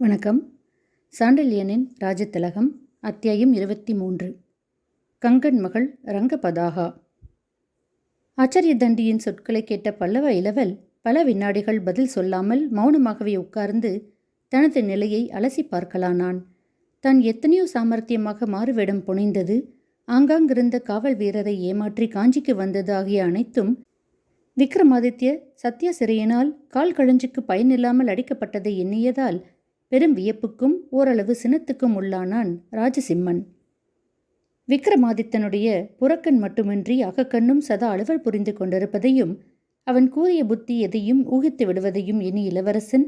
வணக்கம். சாண்டில்யனின் ராஜத்திலகம் அத்தியாயம் இருபத்தி மூன்று கங்கன் மகள் ரங்கபதாகா. ஆச்சரிய தண்டியின் சொற்களை கேட்ட பல்லவ இளவல் பல வினாடிகள் பதில் சொல்லாமல் மௌனமாகவே உட்கார்ந்து தனது நிலையை அலசி பார்க்கலானான் தான் எத்தனையோ சாமர்த்தியமாக மாறுவேடம் புனைந்தது ஆங்காங்கிருந்த காவல் வீரரை ஏமாற்றி காஞ்சிக்கு வந்தது ஆகிய அனைத்தும் விக்ரமாதித்ய சத்ய சிறையினால் கால் கழஞ்சுக்கு பயனில்லாமல் அடிக்கப்பட்டதை எண்ணியதால் பெரும் வியப்புக்கும் ஓரளவு சினத்துக்கும் உள்ளானான் ராஜசிம்மன். விக்ரமாதித்தனுடைய புறக்கண் மட்டுமின்றி அகக்கண்ணும் சதா அலுவல் புரிந்து கொண்டிருப்பதையும் அவன் கூறிய புத்தி எதையும் ஊகித்து விடுவதையும் எண்ணி இளவரசன்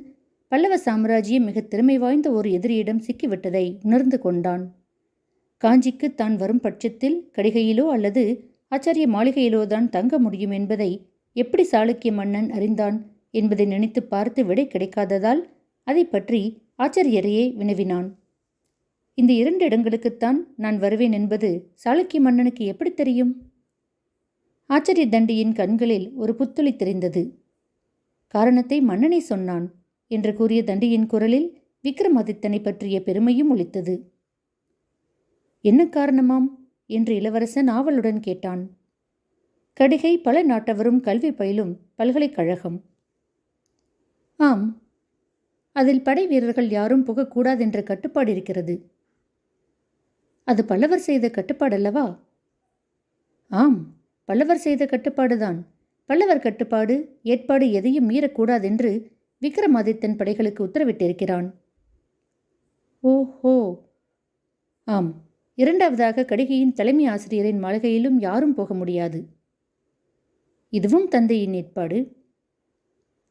பல்லவ சாம்ராஜ்யம் மிக திறமை வாய்ந்த ஒரு எதிரியிடம் சிக்கிவிட்டதை உணர்ந்து கொண்டான். காஞ்சிக்கு தான் வரும் பட்சத்தில் கடிகையிலோ அல்லது ஆச்சாரிய மாளிகையிலோ தான் தங்க முடியும் என்பதை எப்படி சாளுக்கிய மன்னன் அறிந்தான் என்பதை நினைத்து பார்த்து விடை கிடைக்காததால் அதை பற்றி ஆச்சரியரையே வினவினான். இந்த இரண்டு இடங்களுக்குத்தான் நான் வருவேன் என்பது சாளுக்கிய மன்னனுக்கு எப்படி தெரியும்? ஆச்சரிய தண்டியின் கண்களில் ஒரு புத்துளி தெரிந்தது. காரணத்தை மன்னனை சொன்னான் என்று கூறிய தண்டியின் குரலில் விக்ரமாதித்தனை பற்றிய பெருமையும் ஒழித்தது என்ன காரணமாம்? என்று இளவரசன் ஆவலுடன் கேட்டான். கடிகை பல நாட்டவரும் கல்வி பயிலும் பல்கலைக்கழகம். ஆம் அதில் படை வீரர்கள் யாரும் புகக்கூடாதென்ற கட்டுப்பாடு இருக்கிறது அது பல்லவர் செய்த கட்டுப்பாடல்லவா? ஆம் பல்லவர் செய்த கட்டுப்பாடுதான். பல்லவர் கட்டுப்பாடு ஏற்பாடு எதையும் மீறக்கூடாதென்று விக்ரமாதித்தன் படைகளுக்கு உத்தரவிட்டிருக்கிறான். ஓஹோ! ஆம் இரண்டாவதாக கடிகையின் தலைமை ஆசிரியரின் மாளிகையிலும் யாரும் போக முடியாது. இதுவும் தந்தையின் ஏற்பாடு.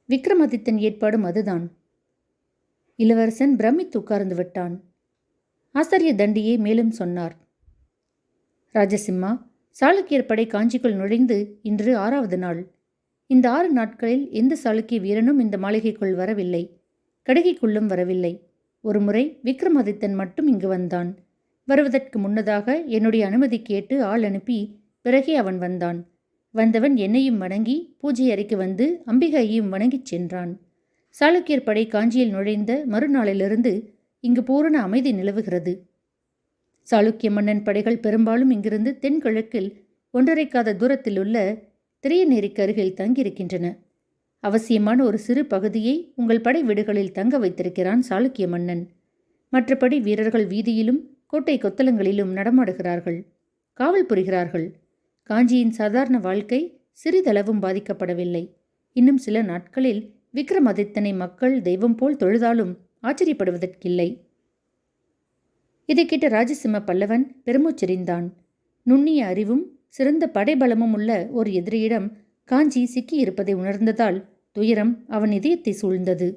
விக்ரமாதித்தன் ஏற்பாடும் அதுதான். இளவரசன் பிரமித்து உட்கார்ந்து விட்டான். ஆசிரிய தண்டியே மேலும் சொன்னார் ராஜசிம்மா சாளுக்கியர் படை காஞ்சிக்குள் நுழைந்து இன்று ஆறாவது நாள். இந்த ஆறு நாட்களில் எந்த சாளுக்கிய வீரனும் இந்த மாளிகைக்குள் வரவில்லை கடுகைக்குள்ளும் வரவில்லை. ஒருமுறை விக்ரமாதித்தன் மட்டும் இங்கு வந்தான். வருவதற்கு முன்னதாக என்னுடைய அனுமதி கேட்டு ஆள் அனுப்பி பிறகே அவன் வந்தான். வந்தவன் என்னையும் வணங்கி பூஜை அறைக்கு வந்து அம்பிகையையும் வணங்கிச் சென்றான். சாளுக்கியர் படை காஞ்சியில் நுழைந்த மறுநாளிலிருந்து இங்கு பூரண அமைதி நிலவுகிறது. சாளுக்கிய மன்னன் படைகள் பெரும்பாலும் இங்கிருந்து தென்கிழக்கில் ஒன்றரைக்காத தூரத்தில் உள்ள திரையநேரிக்கு அருகில் தங்கியிருக்கின்றன. அவசியமான ஒரு சிறு பகுதியை உங்கள் படை வீடுகளில் தங்க வைத்திருக்கிறான் சாளுக்கிய மன்னன். மற்றபடி வீரர்கள் வீதியிலும் கோட்டை கொத்தலங்களிலும் நடமாடுகிறார்கள். காவல் புரிகிறார்கள். காஞ்சியின் சாதாரண வாழ்க்கை சிறிதளவும் பாதிக்கப்படவில்லை. இன்னும் சில நாட்களில் விக்ரமாதித்தனை மக்கள் தெய்வம் போல் தொழுதாலும் ஆச்சரியப்படுவதற்கில்லை. இதை கேட்ட ராஜசிம்ம பல்லவன் பெருமூச்செறிந்தான். நுண்ணிய அறிவும் சிறந்த படைபலமும் உள்ள ஒரு எதிரியிடம் காஞ்சி சிக்கியிருப்பதை உணர்ந்ததால் துயரம் அவன் இதயத்தை சூழ்ந்தது.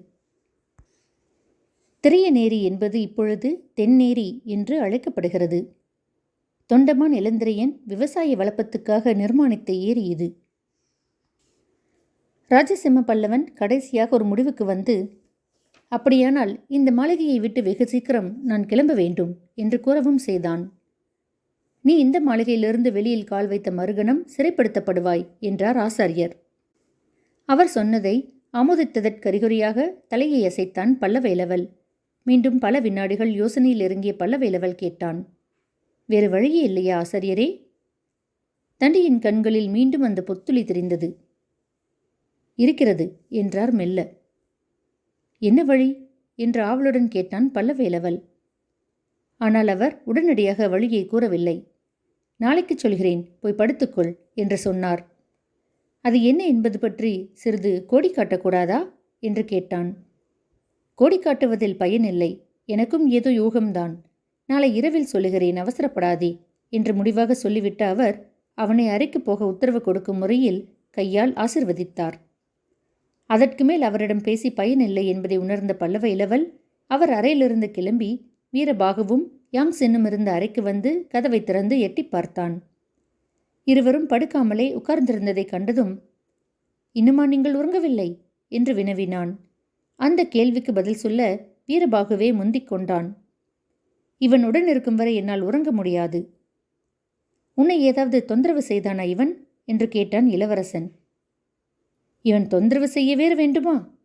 திரையநேரி என்பது இப்பொழுது தென்னேரி என்று அழைக்கப்படுகிறது. தொண்டமான் இளந்திரையன் விவசாய வளப்பத்துக்காக நிர்மாணித்த ஏரி இது. ராஜசிம்ம பல்லவன் கடைசியாக ஒரு முடிவுக்கு வந்து அப்படியானால் இந்த மாளிகையை விட்டு வெகு சீக்கிரம் நான் கிளம்ப வேண்டும் என்று கூறவும் செய்தான். நீ இந்த மாளிகையிலிருந்து வெளியில் கால் வைத்த மறுகணம் சிறைப்படுத்தப்படுவாய் என்றார் ஆசாரியர். அவர் சொன்னதை அமுதித்ததற்கறிகுறியாக தலையை அசைத்தான் பல்லவேலவல் மீண்டும் பல வினாடிகள் யோசனையில் இறங்கிய பல்லவேலவல் கேட்டான். வேறு வழியே இல்லையா ஆசாரியரே? தண்டியின் கண்களில் மீண்டும் அந்த பொத்துளி தெரிந்தது. இருக்கிறது என்றார் மெல்ல. என்ன வழி? என்று ஆவலுடன் கேட்டான் பல்லவேலவல் ஆனால் அவர் உடனடியாக வழியை கூறவில்லை. நாளைக்கு சொல்கிறேன் போய் படுத்துக்கொள் என்று சொன்னார். அது என்ன என்பது பற்றி சிறிது கோடி காட்டக்கூடாதா? என்று கேட்டான். கோடி காட்டுவதில் பயனில்லை எனக்கும் ஏதோ யோகம்தான். நாளை இரவில் சொல்லுகிறேன் அவசரப்படாதே என்று முடிவாக சொல்லிவிட்ட அவர் அவனை அறைக்கு போக உத்தரவு கொடுக்கும் முறையில் கையால் ஆசிர்வதித்தார். அதற்கு மேல் அவரிடம் பேசி பயனில்லை என்பதை உணர்ந்த பல்லவ இளவல் அவர் அறையிலிருந்து கிளம்பி வீரபாகுவும் யாங் சென்னும் இருந்த அறைக்கு வந்து கதவை திறந்து எட்டி பார்த்தான். இருவரும் படுக்காமலே உட்கார்ந்திருந்ததை கண்டதும் இன்னுமா நீங்கள் உறங்கவில்லை? என்று வினவினான். அந்த கேள்விக்கு பதில் சொல்ல வீரபாகுவே முந்திக் கொண்டான். இவன் இருக்கும் வரை என்னால் உறங்க முடியாது. உன்னை ஏதாவது தொந்தரவு செய்தானா இவன்? என்று கேட்டான் இளவரசன். இவன் தொந்தரவு செய்ய வேறு வேண்டுமா?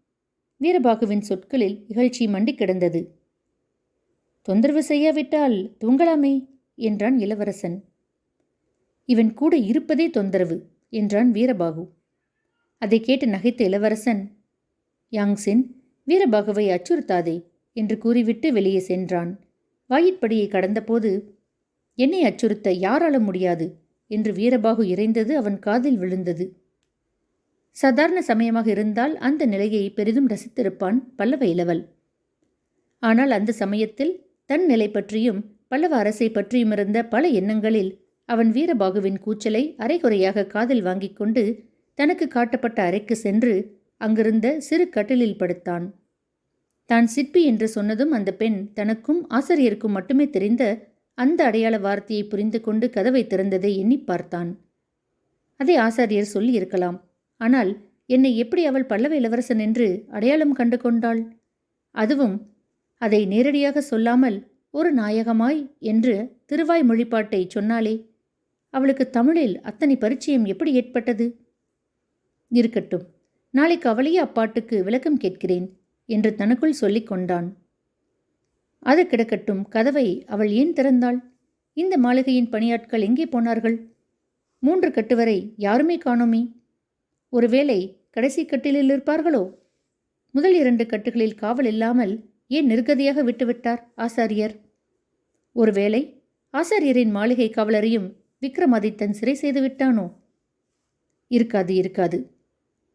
வீரபாகுவின் சொற்களில் இகழ்ச்சி மண்டி கிடந்தது. தொந்தரவு செய்யாவிட்டால் தூங்கலாமே என்றான் இளவரசன். இவன் கூட இருப்பதே தொந்தரவு என்றான் வீரபாகு. அதை கேட்டு நகைத்த இளவரசன் யாங்சின் வீரபாகுவை அச்சுறுத்தாதே என்று கூறிவிட்டு வெளியே சென்றான். வாயிற்படியை கடந்தபோது என்னை அச்சுறுத்த யாரால முடியாது என்று வீரபாகு இறைந்தது அவன் காதில் விழுந்தது. சாதாரண சமயமாக இருந்தால் அந்த நிலையை பெரிதும் ரசித்திருப்பான் பல்லவ இளவல். ஆனால் அந்த சமயத்தில் தன் நிலை பற்றியும் பல்லவ அரசை பற்றியும் இருந்த பல எண்ணங்களில் அவன் வீரபாகுவின் கூச்சலை அரைகுறையாக காதில் வாங்கிக் கொண்டு தனக்கு காட்டப்பட்ட அறைக்கு சென்று அங்கிருந்த சிறு கட்டிலில் படுத்தான். தான் சிற்பி என்று சொன்னதும் அந்த பெண் தனக்கும் ஆசிரியருக்கும் மட்டுமே தெரிந்த அந்த அடையாள வார்த்தையை புரிந்து கொண்டு கதவை திறந்ததை எண்ணி பார்த்தான். அதை ஆசாரியர் சொல்லியிருக்கலாம். ஆனால் என்னை எப்படி அவள் பல்லவ இளவரசன் என்று அடையாளம் கண்டு கொண்டாள்? அதுவும் அதை நேரடியாக சொல்லாமல் ஒரு நாயகமாய் என்று திருவாய் மொழிப்பாட்டை சொன்னாலே அவளுக்கு தமிழில் அத்தனை பரிச்சயம் எப்படி ஏற்பட்டது? இருக்கட்டும் நாளைக்கு அவளையே அப்பாட்டுக்கு விளக்கம் கேட்கிறேன் என்று தனக்குள் சொல்லிக் கொண்டான். அது கிடக்கட்டும் கதவை அவள் ஏன் திறந்தாள்? இந்த மாளிகையின் பணியாட்கள் எங்கே போனார்கள்? மூன்று கட்டு வரை யாருமே காணோமே. ஒருவேளை கடைசி கட்டிலில் இருப்பார்களோ முதல் இரண்டு கட்டுகளில் காவல் இல்லாமல் ஏன் நிர்கதியாக விட்டுவிட்டார் ஆசாரியர்? ஒருவேளை ஆசாரியரின் மாளிகை காவலரையும் விக்ரமாதித்தன் சிறை செய்து விட்டானோ? இருக்காது இருக்காது.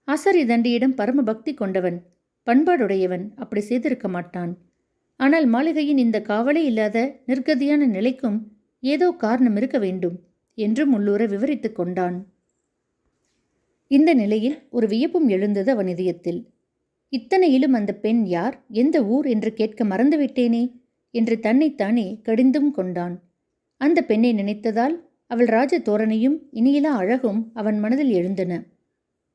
ஆசாரிய தண்டியிடம் பரம பக்தி கொண்டவன் பண்பாடுடையவன் அப்படி செய்திருக்க மாட்டான். ஆனால் மாளிகையின் இந்த காவலே இல்லாத நிர்கதியான நிலைக்கும் ஏதோ காரணம் இருக்க வேண்டும் என்றும் உள்ளூர விவரித்துக் கொண்டான். இந்த நிலையில் ஒரு வியப்பும் எழுந்தது அவன் இதயத்தில். இத்தனையிலும் அந்த பெண் யார்? எந்த ஊர்? என்று கேட்க மறந்துவிட்டேனே என்று தன்னைத்தானே கடிந்தும் கொண்டான். அந்த பெண்ணை நினைத்ததால் அவள் ராஜ தோரணையும் இனியிலா அழகும் அவன் மனதில் எழுந்தன.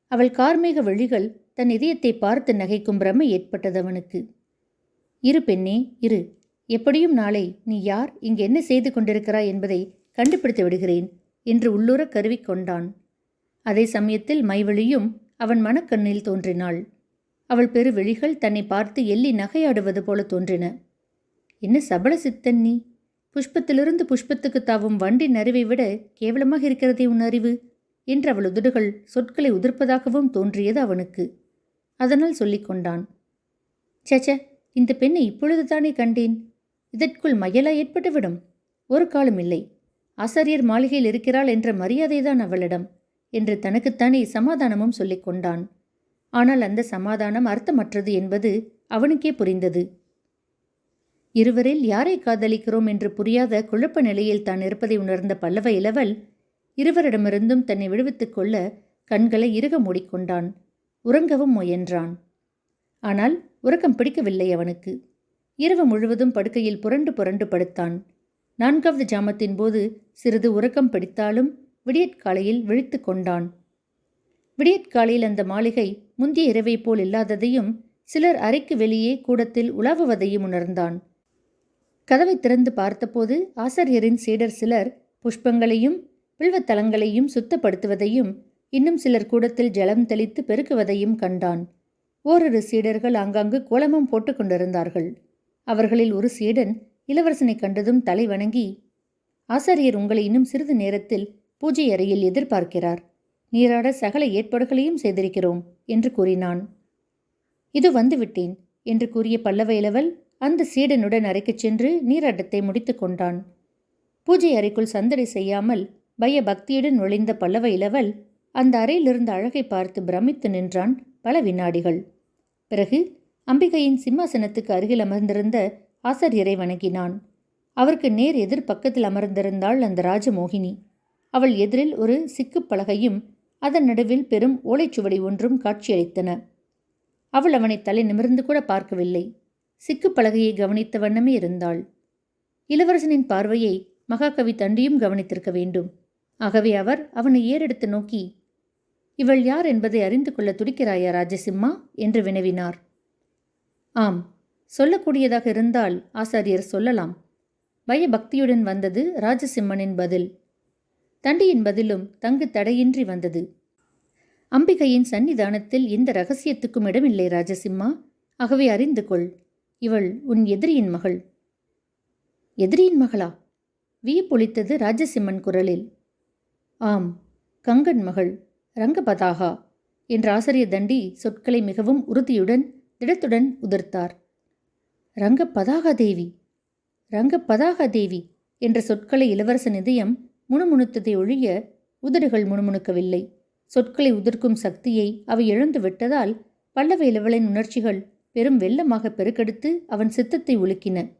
அவள் கார்மேக வழிகள் தன் இதயத்தை பார்த்து நகைக்கும் பிரமை ஏற்பட்டது அவனுக்கு. இரு பெண்ணே இரு. எப்படியும் நாளை நீ யார்? இங்கு என்ன செய்து கொண்டிருக்கிறாய் என்பதை கண்டுபிடித்து விடுகிறேன் என்று உள்ளுர கருவிக்கொண்டான் அதே சமயத்தில் மைவழியும் அவன் மனக்கண்ணில் தோன்றினாள். அவள் பெருவெளிகள் தன்னை பார்த்து எள்ளி நகையாடுவது போல தோன்றின. என்ன சபல சித்தன் நீ? புஷ்பத்திலிருந்து புஷ்பத்துக்கு தாவும் வண்டி நறிவை விட கேவலமாக இருக்கிறதே உன் அறிவு? என்று அவள் உதடுகள் சொற்களை உதிர்ப்பதாகவும் தோன்றியது அவனுக்கு. அதனால் சொல்லிக் கொண்டான். சேச்ச இந்த பெண்ணை இப்பொழுதுதானே கண்டேன்? இதற்குள் மயலா ஏற்பட்டுவிடும். ஒரு காலம் இல்லை ஆசாரியர் மாளிகையில் இருக்கிறாள் என்ற மரியாதைதான் அவளிடம். என்று தனக்குத்தானே சமாதானமும் சொல்லிக் கொண்டான். ஆனால் அந்த சமாதானம் அர்த்தமற்றது என்பது அவனுக்கே புரிந்தது. இருவரில் யாரை காதலிக்கிறோம் என்று புரியாத குழப்ப நிலையில் தான் இருப்பதை உணர்ந்த பல்லவ இளவல் இருவரிடமிருந்தும் தன்னை விடுவித்துக் கொள்ள கண்களை இறுக மூடிக்கொண்டான் உறங்கவும் முயன்றான். ஆனால் உறக்கம் பிடிக்கவில்லை அவனுக்கு. இரவு முழுவதும் படுக்கையில் புரண்டு புரண்டு படுத்தான். நான்காவது ஜாமத்தின் போது சிறிது உறக்கம் பிடித்தாலும் விடியற்காலையில் விழித்து கொண்டான். விடியற்காலையில் அந்த மாளிகை முந்திய இரவை போல் இல்லாததையும் சிலர் அறைக்கு வெளியே கூடத்தில் உலாவுவதையும் உணர்ந்தான். கதவை திறந்து பார்த்தபோது ஆசிரியரின் சீடர் சிலர் புஷ்பங்களையும் பில்வத்தலங்களையும் சுத்தப்படுத்துவதையும் இன்னும் சிலர் கூடத்தில் ஜலம் தெளித்து பெருக்குவதையும் கண்டான். ஓரிரு சீடர்கள் ஆங்காங்கு கோலமும் போட்டுக் கொண்டிருந்தார்கள். அவர்களில் ஒரு சீடன் இளவரசனை கண்டதும் தலை வணங்கி ஆசாரியர் உங்களை இன்னும் சிறிது நேரத்தில் பூஜை அறையில் எதிர்பார்க்கிறார். நீராட சகல ஏற்பாடுகளையும் செய்திருக்கிறோம் என்று கூறினான். இது வந்துவிட்டேன் என்று கூறிய பல்லவ இளவல் அந்த சீடனுடன் அறைக்குச் சென்று நீராட்டத்தை முடித்து கொண்டான். பூஜை அறைக்குள் சந்தடை செய்யாமல் பய பக்தியுடன் நுழைந்த பல்லவ இளவல் அந்த அறையிலிருந்த அழகை பார்த்து பிரமித்து நின்றான் பல வினாடிகள். பிறகு அம்பிகையின் சிம்மாசனத்துக்கு அருகில் அமர்ந்திருந்த ஆசாரியரை வணங்கினான். அவருக்கு நேர் எதிர் பக்கத்தில் அமர்ந்திருந்தாள் அந்த ராஜமோகினி. அவள் எதிரில் ஒரு சிக்குப் பலகையும் அதன் நடுவில் பெரும் ஓலைச்சுவடி ஒன்றும் காட்சியளித்தன. அவள் அவனை தலை நிமிர்ந்து கூட பார்க்கவில்லை. சிக்குப் பலகையை கவனித்த வண்ணமே இருந்தாள். இளவரசனின் பார்வையை மகாகவி தண்டியும் கவனித்திருக்க வேண்டும். ஆகவே அவர் அவனை ஏறெடுத்து நோக்கி இவள் யார் என்பதை அறிந்து கொள்ள துடிக்கிறாயா ராஜசிம்மா? என்று வினவினார். ஆம் சொல்லக்கூடியதாக இருந்தால் ஆசாரியர் சொல்லலாம். பயபக்தியுடன் வந்தது ராஜசிம்மனின் பதில். தண்டியின் பதிலும் தங்கு தடையின்றி வந்தது. அம்பிகையின் சன்னிதானத்தில் எந்த ரகசியத்துக்கும் இடமில்லை ராஜசிம்மா. ஆகவே அறிந்து கொள் இவள் உன் எதிரியின் மகள். எதிரியின் மகளா? வியப்பொழித்தது ராஜசிம்மன் குரலில். ஆம் கங்கன் மகள் ரங்கபதாகா என்ற ஆசிரியர் தண்டி சொற்களை மிகவும் உறுதியுடன் திடத்துடன் உதிர்த்தார். ரங்கபதாகா தேவி ரங்கபதாகா தேவி என்ற சொற்களை இளவரசன் இதயம் முணுமுணுத்ததை ஒழிய உதடுகள் முணுமுணுக்கவில்லை. சொற்களை உதிர்க்கும் சக்தியை அவை இழந்து விட்டதால் பல்லவ இளவலின் உணர்ச்சிகள் பெரும் வெள்ளமாக பெருக்கெடுத்து அவன் சித்தத்தை உலுக்கின.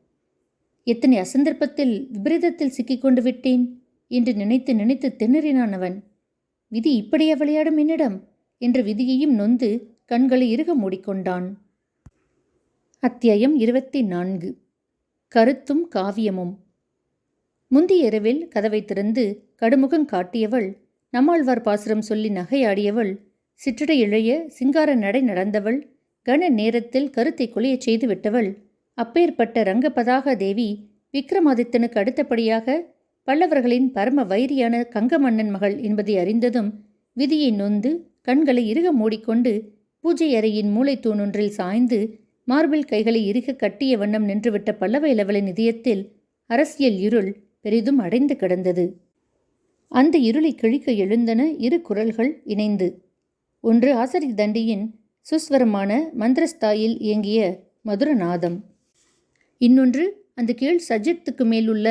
எத்தனை அசந்தர்ப்பத்தில் விபரீதத்தில் சிக்கிக்கொண்டு விட்டேன் என்று நினைத்து நினைத்து திணறினான் அவன். விதி இப்படியா விளையாடும் என்னிடம்? என்ற விதியையும் நொந்து கண்களை இறுக மூடிக்கொண்டான். அத்தியாயம் இருபத்தி நான்கு. கருத்தும் காவியமும். முந்திய இரவில் கதவை திறந்து கடுமுகம் காட்டியவள் நம்மாழ்வார் பாசுரம் சொல்லி நகையாடியவள் சிற்றடை இழைய சிங்கார நடை நடந்தவள் கன நேரத்தில் கருத்தை கொலையச் செய்து விட்டவள் அப்பேற்பட்ட ரங்கபதாக தேவி விக்ரமாதித்தனுக்கு அடுத்தபடியாக பல்லவர்களின் பரம வைரியான கங்கமன்னன் மகள் என்பதை அறிந்ததும் விதியை நொந்து கண்களை இறுக மூடிக்கொண்டு பூஜை அறையின் மூளை தூணொன்றில் சாய்ந்து மார்பிள் கைகளை இறுக கட்டிய வண்ணம் நின்றுவிட்ட பல்லவ இளவலின் இதயத்தில் அரசியல் இருள் பெரிதும் அடைந்து கிடந்தது. அந்த இருளை கிழிக்க எழுந்தன இரு குரல்கள் இணைந்து. ஒன்று ஆசரி தண்டியின் சுஸ்வரமான மந்திரஸ்தாயில் இயங்கிய மதுரநாதம். இன்னொன்று அந்த கீழ் சஜ்ஜத்துக்கு மேலுள்ள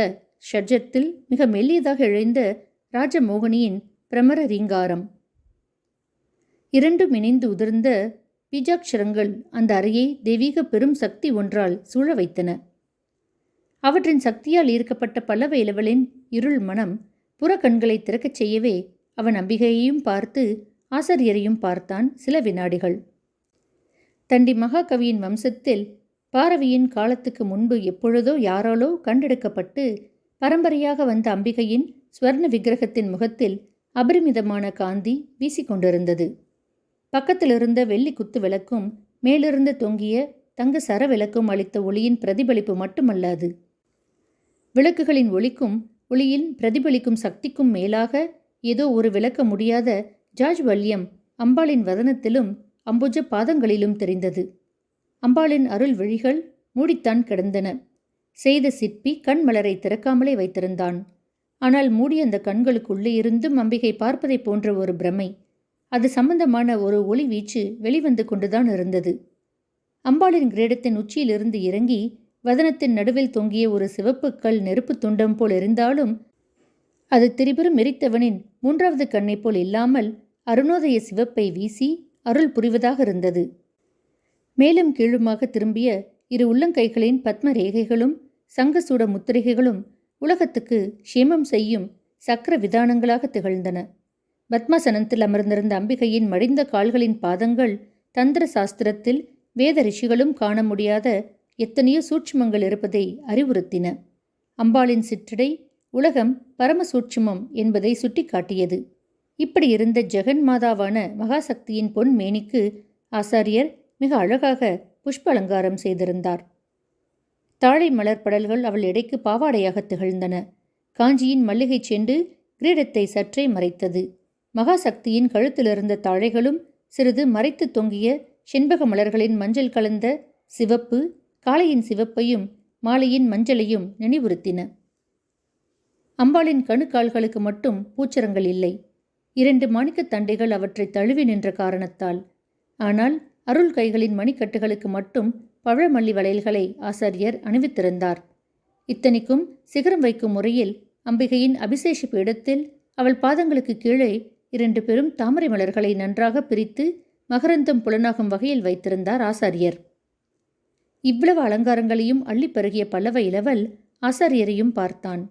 ஷட்ஜத்தில் மிக மெல்லியதாக இழைந்த ராஜமோகனியின் பிரமர ரீங்காரம். இரண்டும் இணைந்து உதிர்ந்த பீஜாட்சரங்கள் அந்த அறையை தெய்வீக பெரும் சக்தி ஒன்றால் சூழ வைத்தன. அவற்றின் சக்தியால் ஈர்க்கப்பட்ட பல்லவ இளவலின் இருள் மனம் புறக்கண்களை திறக்கச் செய்யவே அவன் அம்பிகையையும் பார்த்து ஆசிரியரையும் பார்த்தான் சில வினாடிகள். தண்டி மகாகவியின் வம்சத்தில் பாரவியின் காலத்துக்கு முன்பு எப்பொழுதோ யாராலோ கண்டெடுக்கப்பட்டு பரம்பரையாக வந்த அம்பிகையின் ஸ்வர்ண விக்கிரகத்தின் முகத்தில் அபரிமிதமான காந்தி வீசிக்கொண்டிருந்தது பக்கத்திலிருந்த வெள்ளி குத்து விளக்கும் மேலிருந்து தொங்கிய தங்க சர விளக்கும் அளித்த ஒளியின் பிரதிபலிப்பு மட்டுமல்லாது விளக்குகளின் ஒளிக்கும் ஒளியின் பிரதிபலிக்கும் சக்திக்கும் மேலாக ஏதோ ஒரு விளக்க முடியாத ஜார்ஜ் வல்யம் அம்பாளின் வதனத்திலும் அம்புஜ பாதங்களிலும் தெரிந்தது. அம்பாளின் அருள் விழிகள் மூடித்தான் கிடந்தன. செய்த சிற்பி கண் மலரை திறக்காமலே வைத்திருந்தான். ஆனால் மூடிய அந்த கண்களுக்குள்ளே இருந்தும் அம்பிகை பார்ப்பதைப் போன்ற ஒரு பிரமை அது சம்பந்தமான ஒரு ஒளி வீச்சு வெளிவந்து கொண்டுதான் இருந்தது. அம்பாளின் கிரேடத்தின் உச்சியிலிருந்து இறங்கி வதனத்தின் நடுவில் தொங்கிய ஒரு சிவப்பு கல் நெருப்பு துண்டம் போல் இருந்தாலும் அது திரிபுரம் எரித்தவனின் மூன்றாவது கண்ணை போல் இல்லாமல் அருணோதய சிவப்பை வீசி அருள் புரிவதாக இருந்தது. மேலும் கீழுமாக திரும்பிய இரு உள்ளங்கைகளின் பத்ம ரேகைகளும் சங்கசூட முத்திரைகளும் உலகத்துக்கு க்ஷேமம் செய்யும் சக்கர விதானங்களாக திகழ்ந்தன. பத்மாசனத்தில் அமர்ந்திருந்த அம்பிகையின் மடிந்த கால்களின் பாதங்கள் தந்திர சாஸ்திரத்தில் வேத ரிஷிகளும் காண முடியாத எத்தனையோ சூட்சுமங்கள் இருப்பதை அறிவுறுத்தின. அம்பாளின் சிற்றடை உலகம் பரம சூட்சுமம் என்பதை சுட்டிக்காட்டியது. இப்படி இருந்த ஜெகன் மாதாவான மகாசக்தியின் பொன் மேனிக்கு ஆசாரியர் மிக அழகாக புஷ்ப அலங்காரம் செய்திருந்தார். தாழை மலர் படல்கள் அவள் எடைக்கு பாவாடையாக திகழ்ந்தன. காஞ்சியின் மல்லிகை செண்டு கிரீடத்தை சற்றே மறைத்தது. மகாசக்தியின் கழுத்திலிருந்த தாழைகளும் சிறிது மறைத்து தொங்கிய செண்பக மலர்களின் மஞ்சள் கலந்த சிவப்பு காளையின் சிவப்பையும் மாலையின் மஞ்சளையும் நினைவுறுத்தின. அம்பாளின் கணுக்கால்களுக்கு மட்டும் பூச்சரங்கள் இல்லை. இரண்டு மாணிக்கத் தண்டைகள் அவற்றை தழுவி நின்ற காரணத்தால். ஆனால் அருள் கைகளின் மணிக்கட்டுகளுக்கு மட்டும் பழமல்லி வளையல்களை ஆசாரியர் அணிவித்திருந்தார். இத்தனைக்கும் சிகரம் வைக்கும் முறையில் அம்பிகையின் அபிசேஷிப்பு இடத்தில் அவள் பாதங்களுக்கு கீழே இரண்டு பெரும் தாமரை மலர்களை நன்றாக பிரித்து மகரந்தம் புலனாகும் வகையில் வைத்திருந்தார் ஆசாரியர். இவ்வளவு அலங்காரங்களையும் அள்ளி பருகிய பல்லவ இளவல் ஆசாரியரையும் பார்த்தான்.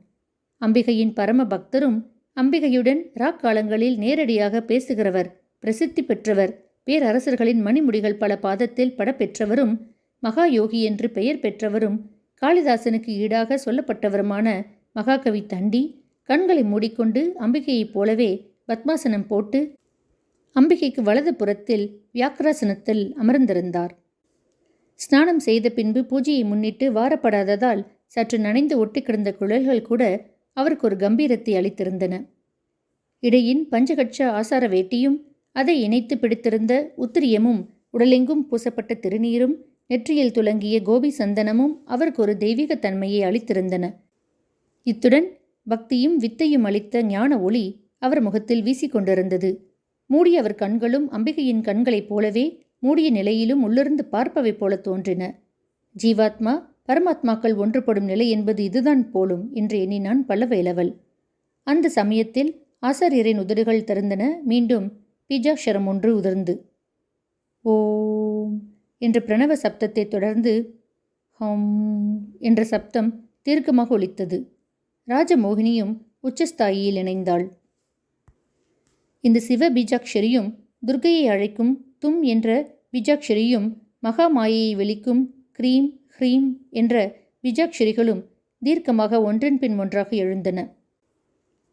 அம்பிகையின் பரம பக்தரும் அம்பிகையுடன் ராக்காலங்களில் நேரடியாக பேசுகிறவர் பிரசித்தி பெற்றவர் பேரரசர்களின் மணிமுடிகள் பல பாதத்தில் படப்பெற்றவரும் மகாயோகி என்று பெயர் பெற்றவரும் காளிதாசனுக்கு ஈடாக சொல்லப்பட்டவருமான மகாகவி தண்டி கண்களை மூடிக்கொண்டு அம்பிகையைப் போலவே பத்மாசனம் போட்டு அம்பிகைக்கு வலது புறத்தில் வியாக்கராசனத்தில் அமர்ந்திருந்தார். ஸ்நானம் செய்த பின்பு பூஜையை முன்னிட்டு வாரப்படாததால் சற்று நனைந்து ஒட்டி கிடந்த குழல்கள் கூட அவருக்கு ஒரு கம்பீரத்தை அளித்திருந்தன. இடையின் பஞ்சகட்ச ஆசார வேட்டியும் அதை இணைத்து பிடித்திருந்த உத்திரியமும் உடலெங்கும் பூசப்பட்ட திருநீரும் நெற்றியில் துலங்கிய கோபி சந்தனமும் அவருக்கு ஒரு தெய்வீக தன்மையை அளித்திருந்தன. இத்துடன் பக்தியும் வித்தையும் அளித்த ஞான ஒளி அவர் முகத்தில் வீசிக்கொண்டிருந்தது மூடிய அவர் கண்களும் அம்பிகையின் கண்களைப் போலவே மூடிய நிலையிலும் உள்ளிருந்து பார்ப்பவை போல தோன்றின. ஜீவாத்மா பரமாத்மாக்கள் ஒன்றுபடும் நிலை என்பது இதுதான் போலும் என்று எண்ணினான் பல்லவேலவல் அந்த சமயத்தில் ஆசாரியரின் உதடுகள் திறந்தன. மீண்டும் பீஜாட்சரம் ஒன்று உதிர்ந்து ஓம் என்ற பிரணவ சப்தத்தை தொடர்ந்து ஹம் என்ற சப்தம் தீர்க்கமாக ஒலித்தது. ராஜமோகினியும் உச்சஸ்தாயியில் இணைந்தாள். இந்த சிவ பீஜாட்சரியும் துர்கையை அழைக்கும் தும் என்ற பீஜாட்சரியும் மகாமாயையை வெளிக்கும் க்ரீம் ஹ்ரீம் என்ற பீஜாட்சரிகளும் தீர்க்கமாக ஒன்றின் பின் ஒன்றாக எழுந்தன.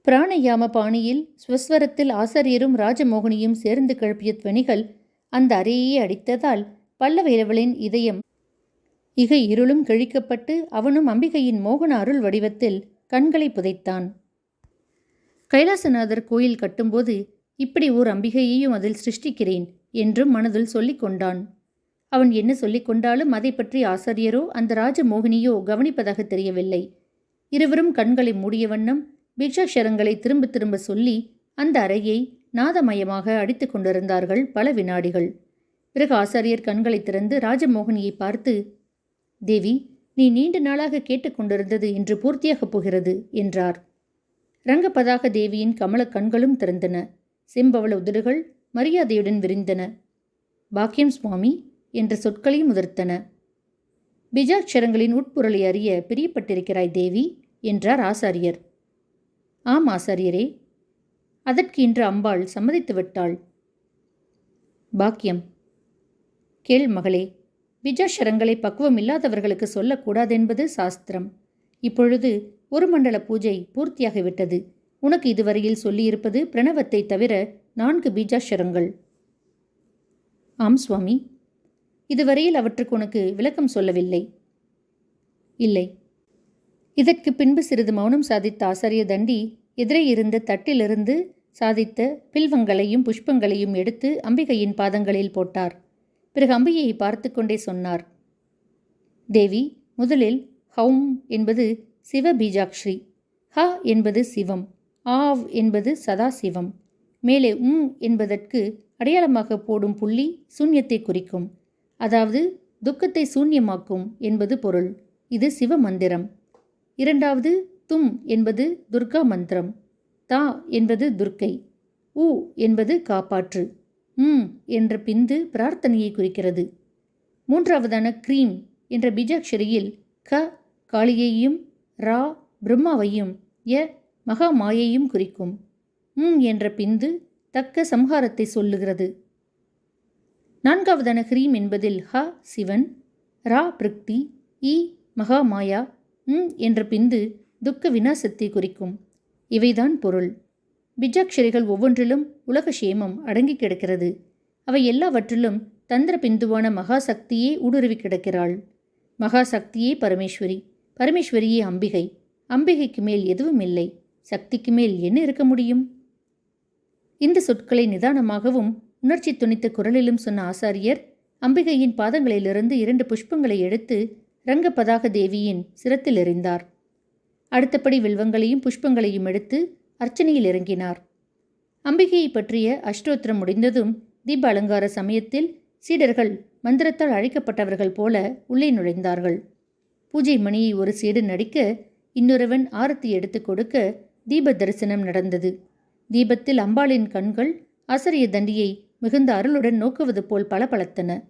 பிராணயாம பாணியில் ஸ்வஸ்வரத்தில் ஆசிரியரும் ராஜமோகனியும் சேர்ந்து கிளப்பிய துவனிகள் அந்த அறையே அடித்ததால் பல்லவேலவளின் இதயம் இக இருளும் கிழிக்கப்பட்டு அவனும் அம்பிகையின் மோகன அருள் வடிவத்தில் கண்களை புதைத்தான். கைலாசநாதர் கோயில் கட்டும்போது இப்படி ஓர் அம்பிகையையும் அதில் சிருஷ்டிக்கிறேன். என்றும் மனதில் சொல்லிக் கொண்டான். அவன் என்ன சொல்லிக் கொண்டாலும் அதை பற்றி ஆசாரியரோ அந்த ராஜமோகினியோ கவனிப்பதாக தெரியவில்லை. இருவரும் கண்களை மூடிய வண்ணம் பிக்ஷாட்சரங்களை திரும்ப திரும்ப சொல்லி அந்த அறையை நாதமயமாக அடித்து கொண்டிருந்தார்கள் பல வினாடிகள். பிறகு ஆசாரியர் கண்களை திறந்து ராஜமோகனியை பார்த்து தேவி நீ நீண்ட நாளாக கேட்டுக்கொண்டிருந்தது இன்று பூர்த்தியாகப் போகிறது என்றார். ரங்கபதாக தேவியின் கமல கண்களும் திறந்தன. செம்பவள உதடுகள் மரியாதையுடன் விரிந்தன. பாக்கியம் சுவாமி என்ற சொற்களையும் முதிர்த்தன. பிஜாட்சரங்களின் உட்பொருளை அறிய பிரியப்பட்டிருக்கிறாய் தேவி என்றார் ஆசாரியர். ஆம் ஆசாரியரே அதற்கு இன்று அம்பாள் சம்மதித்து விட்டாள். பாக்கியம். கேள் மகளே பிஜாட்சரங்களை பக்குவம் இல்லாதவர்களுக்கு சொல்லக்கூடாதென்பது சாஸ்திரம். இப்பொழுது ஒரு மண்டல பூஜை பூர்த்தியாகிவிட்டது. உனக்கு இதுவரையில் சொல்லியிருப்பது பிரணவத்தை தவிர நான்கு பீஜாஷரங்கள் ஆம் சுவாமி. இதுவரையில் அவற்றுக்கு உனக்கு விளக்கம் சொல்லவில்லை. இல்லை. இதற்கு பின்பு சிறிது மௌனம் சாதித்த ஆசாரிய தண்டி எதிரே இருந்த தட்டிலிருந்து சாதித்த பில்வங்களையும் புஷ்பங்களையும் எடுத்து அம்பிகையின் பாதங்களில் போட்டார். பிறகு அம்பிகையை பார்த்து கொண்டே சொன்னார். தேவி முதலில் ஹவும் என்பது சிவ பீஜாக்ஷி ஹ என்பது சிவம். ஆவ் என்பது சதாசிவம். மேலே உம் என்பதற்கு அடையாளமாக போடும் புள்ளி சூன்யத்தை குறிக்கும். அதாவது துக்கத்தை சூன்யமாக்கும் என்பது பொருள். இது சிவ மந்திரம். இரண்டாவது தும் என்பது துர்கா மந்திரம். தா என்பது துர்க்கை. உ என்பது காப்பாற்று. ம் என்ற பிந்து பிரார்த்தனையை குறிக்கிறது. மூன்றாவதான க்ரீம் என்ற பீஜாட்சரியில் க காளியையும் ரா பிரம்மாவையும் ய மகாமாயையும் குறிக்கும். ம் என்ற பிந்து தக்க சம்ஹாரத்தை சொல்லுகிறது. நான்காவதான ஹ்ரீம் என்பதில் ஹ சிவன் ரா பிருக்தி இ மகாமாயா ம் என்ற பிந்து துக்க விநாசத்தை குறிக்கும். இவைதான் பொருள். பிஜாட்சரிகள் ஒவ்வொன்றிலும் உலக சேமம் அடங்கி கிடக்கிறது. அவை எல்லாவற்றிலும் தந்திர பிந்துவான மகாசக்தியே ஊடுருவி கிடக்கிறாள். மகாசக்தியே பரமேஸ்வரி பரமேஸ்வரியே அம்பிகை. அம்பிகைக்கு மேல் எதுவும் இல்லை. சக்திக்கு மேல் என்ன இருக்க முடியும்? இந்த சொற்களை நிதானமாகவும் உணர்ச்சி துணித்த குரலிலும் சொன்ன ஆசாரியர் அம்பிகையின் பாதங்களிலிருந்து இரண்டு புஷ்பங்களை எடுத்து ரங்கபதாக தேவியின் சிரத்தில் எறிந்தார். அடுத்தபடி வில்வங்களையும் புஷ்பங்களையும் எடுத்து அர்ச்சனையில் இறங்கினார். அம்பிகையை பற்றிய அஷ்டோத்திரம் முடிந்ததும் தீப அலங்கார சமயத்தில் சீடர்கள் மந்திரத்தால் அழைக்கப்பட்டவர்கள் போல உள்ளே நுழைந்தார்கள். பூஜை மணியை ஒரு சீடு நடிக்க இன்னொருவன் ஆரத்தி எடுத்து கொடுக்க தீப தரிசனம் நடந்தது. தீபத்தில் அம்பாளின் கண்கள் ஆசிரிய தண்டியை மிகுந்த அருளுடன் நோக்குவது போல் பளபளத்தன.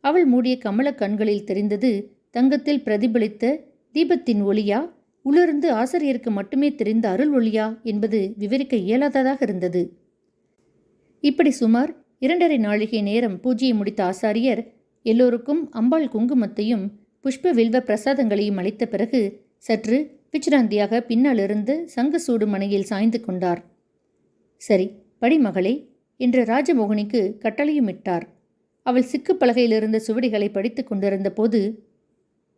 அவள் மூடிய கமல கண்களில் தெரிந்தது தங்கத்தில் பிரதிபலித்த தீபத்தின் ஒளியா உளிர்ந்து ஆசிரியருக்கு மட்டுமே தெரிந்த அருள் ஒளியா என்பது விவரிக்க இயலாததாக இருந்தது. இப்படி சுமார் இரண்டரை நாழிகை நேரம் பூஜையை முடித்த ஆசாரியர் எல்லோருக்கும் அம்பாள் குங்குமத்தையும் புஷ்ப வில்வ பிரசாதங்களையும் அளித்த பிறகு சற்று விச்சிராந்தியாக பின்னாலிருந்து சங்க சூடு மனையில் சாய்ந்து கொண்டார். சரி படி மகளே என்று ராஜமோகனிக்கு கட்டளையும் இட்டார் அவள் சிக்கு பலகையிலிருந்த சுவடிகளை படித்து கொண்டிருந்த போது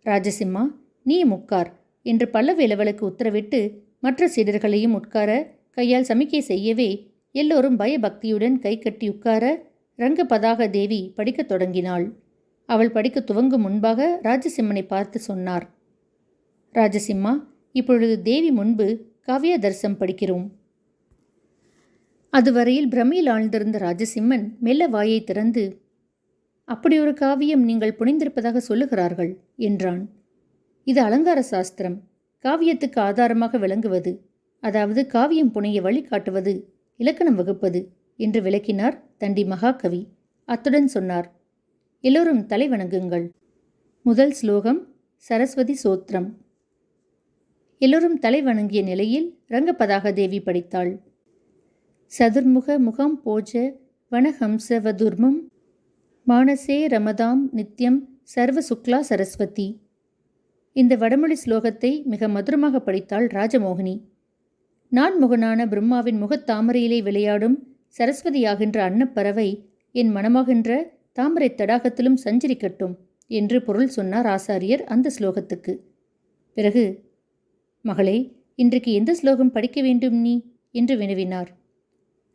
ராஜசிம்மா நீ முக்கார் என்று பல்லவேலவளுக்கு உத்தரவிட்டு மற்ற சீடர்களையும் உட்கார கையால் சமிக்கை செய்யவே எல்லோரும் பயபக்தியுடன் கை கட்டி உட்கார ரங்கபதாக தேவி படிக்கத் தொடங்கினாள். அவள் படிக்க துவங்கும் முன்பாக ராஜசிம்மனை பார்த்து சொன்னார் ராஜசிம்மா இப்பொழுது தேவி முன்பு காவிய தரிசம் படிக்கிறோம். அதுவரையில் பிரமையில் ஆழ்ந்திருந்த ராஜசிம்மன் மெல்ல வாயை திறந்து அப்படி ஒரு காவியம் நீங்கள் புனைந்திருப்பதாக சொல்லுகிறார்கள் என்றான். இது அலங்கார சாஸ்திரம். காவியத்துக்கு ஆதாரமாக விளங்குவது அதாவது காவியம் புனைய வழிகாட்டுவது இலக்கணம் வகுப்பது என்று விளக்கினார் தண்டி மகாகவி. அத்துடன் சொன்னார் எல்லோரும் தலை வணங்குங்கள். முதல் ஸ்லோகம் சரஸ்வதி சோத்திரம். எல்லோரும் தலை வணங்கிய நிலையில் ரங்கபதாக தேவி படித்தாள். சதுர்முக முகம் போஜ வனஹம்ச வதுர்மம் மானசே ரமதாம் நித்யம் சர்வ சுக்லா சரஸ்வதி. இந்த வடமொழி ஸ்லோகத்தை மிக மதுரமாக படித்தாள் ராஜமோகினி. நான் முகனான பிரம்மாவின் முகத்தாமரையிலே விளையாடும் சரஸ்வதியாகின்ற அன்னப்பறவை என் மனமாகின்ற தாமரை தடாகத்திலும் சஞ்சரிக்கட்டும் என்று பொருள் சொன்னார் ஆசாரியர் அந்த ஸ்லோகத்துக்கு. பிறகு மகளே இன்றைக்கு எந்த ஸ்லோகம் படிக்க வேண்டும் நீ? என்று வினவினார்.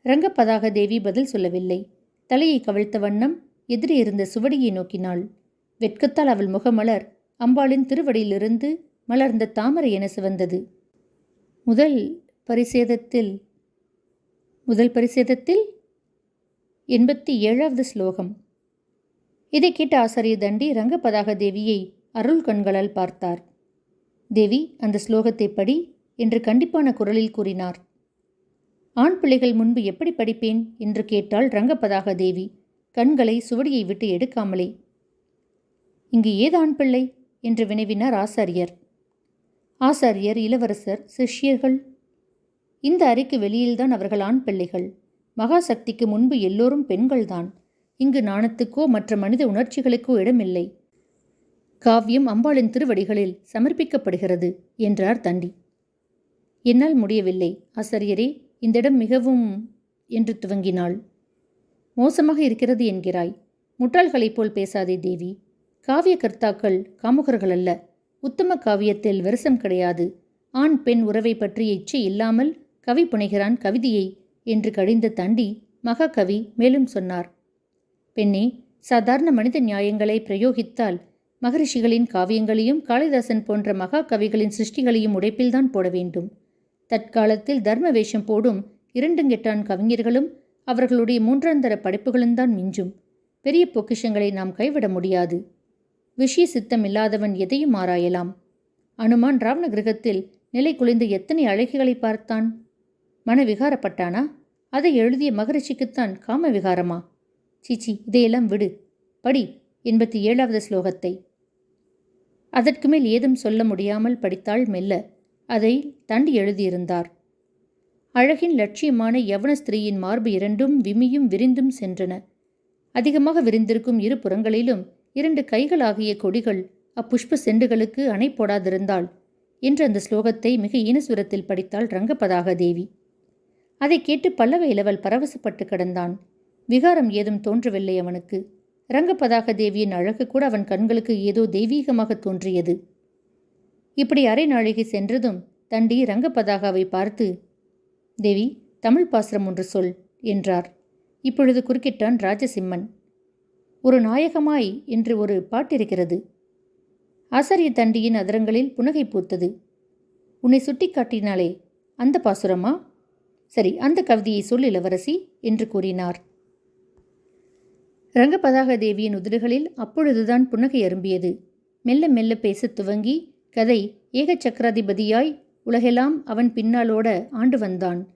ரங்கப்பதாக தேவி பதில் சொல்லவில்லை. தலையை கவிழ்த்த வண்ணம் எதிரே இருந்த சுவடியை நோக்கினாள். வெட்கத்தால் அவள் முகமலர் அம்பாளின் திருவடியிலிருந்து மலர்ந்த தாமரை என சிவந்தது. முதல் பரிசேதத்தில் முதல் பரிசேதத்தில் எண்பத்தி ஏழாவது ஸ்லோகம். இதை கேட்ட ஆசிரியர் தண்டி ரங்கபதாக தேவியை அருள் கண்களால் பார்த்தார். தேவி அந்த ஸ்லோகத்தை படி என்று கண்டிப்பான குரலில் கூறினார். ஆண் பிள்ளைகள் முன்பு எப்படி படிப்பேன்? என்று கேட்டாள் ரங்கபதாக தேவி கண்களை சுவடியை விட்டு எடுக்காமலே. இங்கு ஏது ஆண் பிள்ளை? என்று வினவினார் ஆசாரியர். ஆசாரியர் இளவரசர் சிஷ்யர்கள். இந்த அறைக்கு வெளியில்தான் அவர்கள் ஆண் பிள்ளைகள். மகாசக்திக்கு முன்பு எல்லோரும் பெண்கள்தான். இங்கு நாணத்துக்கோ மற்ற மனித உணர்ச்சிகளுக்கோ இடமில்லை. காவியம் அம்பாளின் திருவடிகளில் சமர்ப்பிக்கப்படுகிறது என்றார் தண்டி. என்னால் முடியவில்லை ஆசாரியரே. இந்த இடம் மிகவும் என்று துவங்கினாள். மோசமாக இருக்கிறது என்கிறாய். முட்டாள்களைப் போல் பேசாதே தேவி. காவிய கர்த்தாக்கள் காமுகர்கள் அல்ல. உத்தம காவியத்தில் விரசம் கிடையாது. ஆண் பெண் உறவை பற்றிய இச்சை இல்லாமல் கவி புனைகிறான் கவிதையை என்று கடிந்த தண்டி மகாகவி மேலும் சொன்னார். பெண்ணே சாதாரண மனித நியாயங்களை பிரயோகித்தால் மகரிஷிகளின் காவியங்களையும் காளிதாசன் போன்ற மகா கவிகளின் சிருஷ்டிகளையும் உடைப்பில்தான் போட வேண்டும். தற்காலத்தில் தர்ம வேஷம் போடும் இரண்டுங்கெட்டான் கவிஞர்களும் அவர்களுடைய மூன்றாந்தர படைப்புகளும் தான் மிஞ்சும். பெரிய பொக்கிஷங்களை நாம் கைவிட முடியாது. விஷய சித்தம் இல்லாதவன் எதையும் ஆராயலாம். அனுமான் ராவண கிரகத்தில் நிலை குலைந்து எத்தனை அழகிகளை பார்த்தான்? மன விகாரப்பட்டானா அதை எழுதிய மகரிஷிக்குத்தான் காம விகாரமா சீச்சி இதையெல்லாம் விடு. படி எண்பத்தி ஏழாவது ஸ்லோகத்தை. அதற்கு மேல் ஏதும் சொல்ல முடியாமல் படித்தாள் மெல்ல. அதை தண்டு எழுதியிருந்தார். அழகின் லட்சியமான யவன ஸ்திரீயின் மார்பு இரண்டும் விமியும் விரிந்தும் சென்றன. அதிகமாக விரிந்திருக்கும் இரு புறங்களிலும் இரண்டு கைகளாகிய கொடிகள் அப்புஷ்ப செண்டுகளுக்கு அணை போடாதிருந்தாள் என்று அந்த ஸ்லோகத்தை மிக ஈனசுரத்தில் படித்தாள் ரங்கபதாக தேவி. அதை கேட்டு பல்லவ இளவல் பரவசப்பட்டு கிடந்தான். விகாரம் ஏதும் தோன்றவில்லை அவனுக்கு. ரங்கபதாக தேவியின் அழகு கூட அவன் கண்களுக்கு ஏதோ தெய்வீகமாக தோன்றியது. இப்படி அரை நாழிகை சென்றதும் தண்டி ரங்கபதாகாவை பார்த்து தேவி தமிழ் பாசுரம் ஒன்று சொல் என்றார். இப்பொழுது குறுக்கிட்டான் ராஜசிம்மன். ஒரு நாயகமாய் என்று ஒரு பாட்டிருக்கிறது. ஆசாரிய தண்டியின் அதரங்களில் புனகை பூத்தது. உன்னை சுட்டி காட்டினாலே அந்த பாசுரமா? சரி அந்த கவிதையை சொல் இளவரசி என்று கூறினார். ரங்கபதாக தேவியின் உதடுகளில் அப்பொழுதுதான் புன்னகை அரும்பியது. மெல்ல மெல்ல பேசத் துவங்கி கதை ஏக சக்கராதிபதியாய் உலகெல்லாம் அவன் பின்னாலோட ஆண்டு வந்தான்.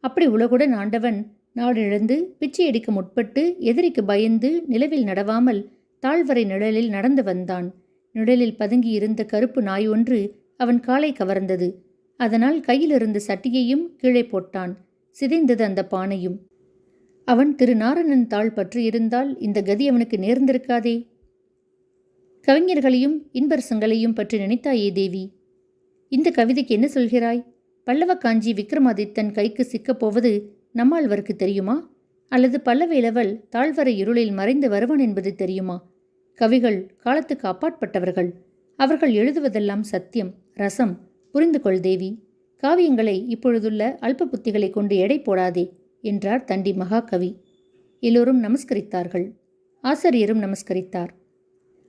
அப்படி உலகுடன் ஆண்டவன் நாடிழந்து பிச்சை அடிக்க முற்பட்டு எதிரிக்கு பயந்து நிலவில் நடவாமல் தாழ்வரை நிழலில் நடந்து வந்தான். நிழலில் பதுங்கி இருந்த கருப்பு நாய் ஒன்று அவன் காலை கவர்ந்தது. அதனால் கையிலிருந்த சட்டியையும் கீழே போட்டான். சிதைந்தது அந்த பானையும். அவன் திரு நாரணன் தாள் பற்றியிருந்தால் இந்த கதி அவனுக்கு நேர்ந்திருக்காதே. கவிஞர்களையும் இன்பரசங்களையும் பற்றி நினைத்தாயே தேவி. இந்த கவிதைக்கு என்ன சொல்கிறாய்? பல்லவ காஞ்சி விக்ரமாதித்தன் கைக்கு சிக்கப் போவது நம்மாழ்வருக்கு தெரியுமா? அல்லது பல்லவ இளவல் தாழ்வரை இருளில் மறைந்து வருவான் என்பது தெரியுமா? கவிகள் காலத்துக்கு அப்பாற்பட்டவர்கள். அவர்கள் எழுதுவதெல்லாம் சத்தியம் ரசம். புரிந்து கொள் தேவி. காவியங்களை இப்பொழுதுள்ள அல்ப புத்திகளை கொண்டு எடை போடாதே என்றார் தண்டி மகாகவி. எல்லோரும் நமஸ்கரித்தார்கள். ஆசிரியரும் நமஸ்கரித்தார்.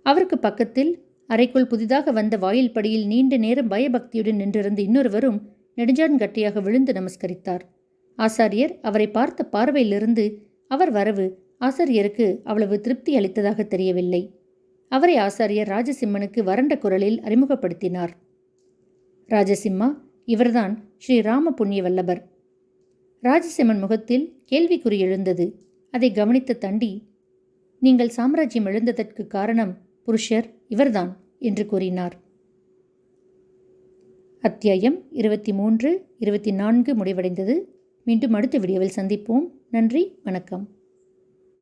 அவருக்கு பக்கத்தில் அறைக்குள் புதிதாக வந்த வாயில் படியில் நீண்ட நேரம் பயபக்தியுடன் நின்றிருந்த இன்னொருவரும் நெடுஞ்சான் கட்டியாக விழுந்து நமஸ்கரித்தார். ஆசாரியர் அவரை பார்த்த பார்வையிலிருந்து அவர் வரவு ஆசாரியருக்கு அவ்வளவு திருப்தி அளித்ததாக தெரியவில்லை. அவரை ஆசாரியர் ராஜசிம்மனுக்கு வறண்ட குரலில் அறிமுகப்படுத்தினார். ராஜசிம்மா இவர்தான் ஸ்ரீ ராம புண்ணிய வல்லபர். ராஜசிம்மன் முகத்தில் கேள்விக்குறி எழுந்தது. அதை கவனித்த தண்டி நீங்கள் சாம்ராஜ்யம் எழுந்ததற்கு காரணம் புருஷர் இவர்தான் என்று கூறினார். அத்தியாயம் இருபத்தி மூன்று இருபத்தி நான்கு முடிவடைந்தது. மீண்டும் அடுத்த வீடியோவில் சந்திப்போம். நன்றி வணக்கம்.